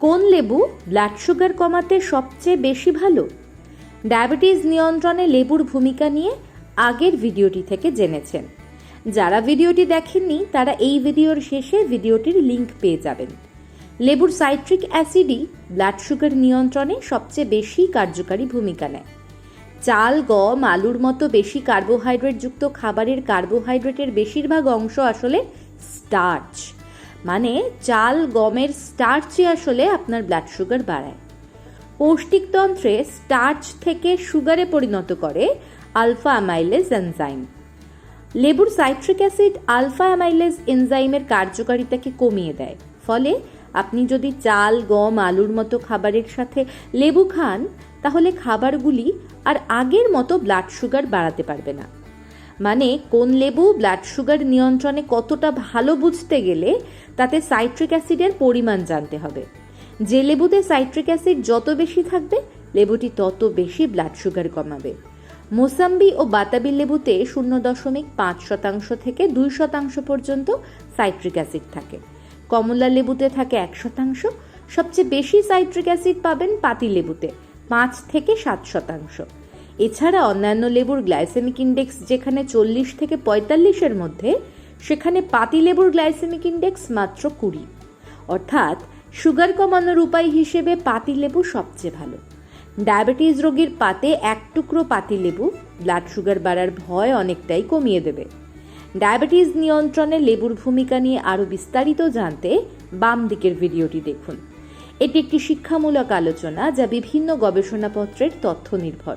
কোন লেবু blood sugar কমাতে সবচেয়ে বেশি ভালো? ডায়াবেটিস নিয়ন্ত্রণে লেবুর ভূমিকা নিয়ে আগের ভিডিওটি থেকে জেনেছেন। যারা ভিডিওটি দেখেননি, তারা এই ভিডিওর শেষে ভিডিওটির লিংক পেয়ে যাবেন। লেবুর সাইট্রিক অ্যাসিডই ব্লাড সুগার নিয়ন্ত্রণে সবচেয়ে বেশি কার্যকারী ভূমিকা নেয়। চাল, গম, আলুর মতো বেশি কার্বোহাইড্রেটযুক্ত খাবারের কার্বোহাইড্রেটের বেশিরভাগ অংশ আসলে স্টার্চ মানে চাল, গমের স্টার্চই আসলে আপনার ব্লাড সুগার বাড়ায়। পৌষ্টিকতন্ত্রে স্টার্চ থেকে সুগারে পরিণত করে আলফা অ্যামাইলেজ এনজাইম লেবুর সাইট্রিক অ্যাসিড আলফা অ্যামাইলেজ এনজাইমের কার্যকারিতাকে কমিয়ে দেয়। ফলে আপনি যদি চাল, গম, আলুর মতো খাবারের সাথে লেবু খান, তাহলে খাবারগুলি আর আগের মতো ব্লাড সুগার বাড়াতে পারবে না। মানে কোন লেবু ব্লাড সুগার নিয়ন্ত্রণে কতটা ভালো বুঝতে গেলে তাতে সাইট্রিক অ্যাসিডের পরিমাণ জানতে হবে। যে লেবুতে সাইট্রিক অ্যাসিড যত বেশি থাকবে, লেবুটি তত বেশি ব্লাড সুগার কমাবে। মোসাম্বি ও বাতাবি লেবুতে শূন্য দশমিক পাঁচ শতাংশ থেকে দুই শতাংশ পর্যন্ত সাইট্রিক অ্যাসিড থাকে। কমলা লেবুতে থাকে এক শতাংশ। সবচেয়ে বেশি সাইট্রিক অ্যাসিড পাবেন পাতি লেবুতে, পাঁচ থেকে সাত শতাংশ। এছাড়া অন্যান্য লেবুর গ্লাইসেমিক ইন্ডেক্স যেখানে চল্লিশ থেকে পঁয়তাল্লিশের মধ্যে, সেখানে পাতি লেবুর গ্লাইসেমিক ইন্ডেক্স মাত্র কুড়ি। অর্থাৎ, সুগার কমানোর উপায় হিসেবে পাতি লেবু সবচেয়ে ভালো। ডায়াবেটিস রোগীর পাতে এক টুকরো পাতি লেবু ব্লাড সুগার বাড়ার ভয় অনেকটাই কমিয়ে দেবে। ডায়াবেটিস নিয়ন্ত্রণে লেবুর ভূমিকা নিয়ে আরও বিস্তারিত জানতে বাম দিকের ভিডিওটি দেখুন। এটি একটি শিক্ষামূলক আলোচনা যা বিভিন্ন গবেষণাপত্রের তথ্য নির্ভর।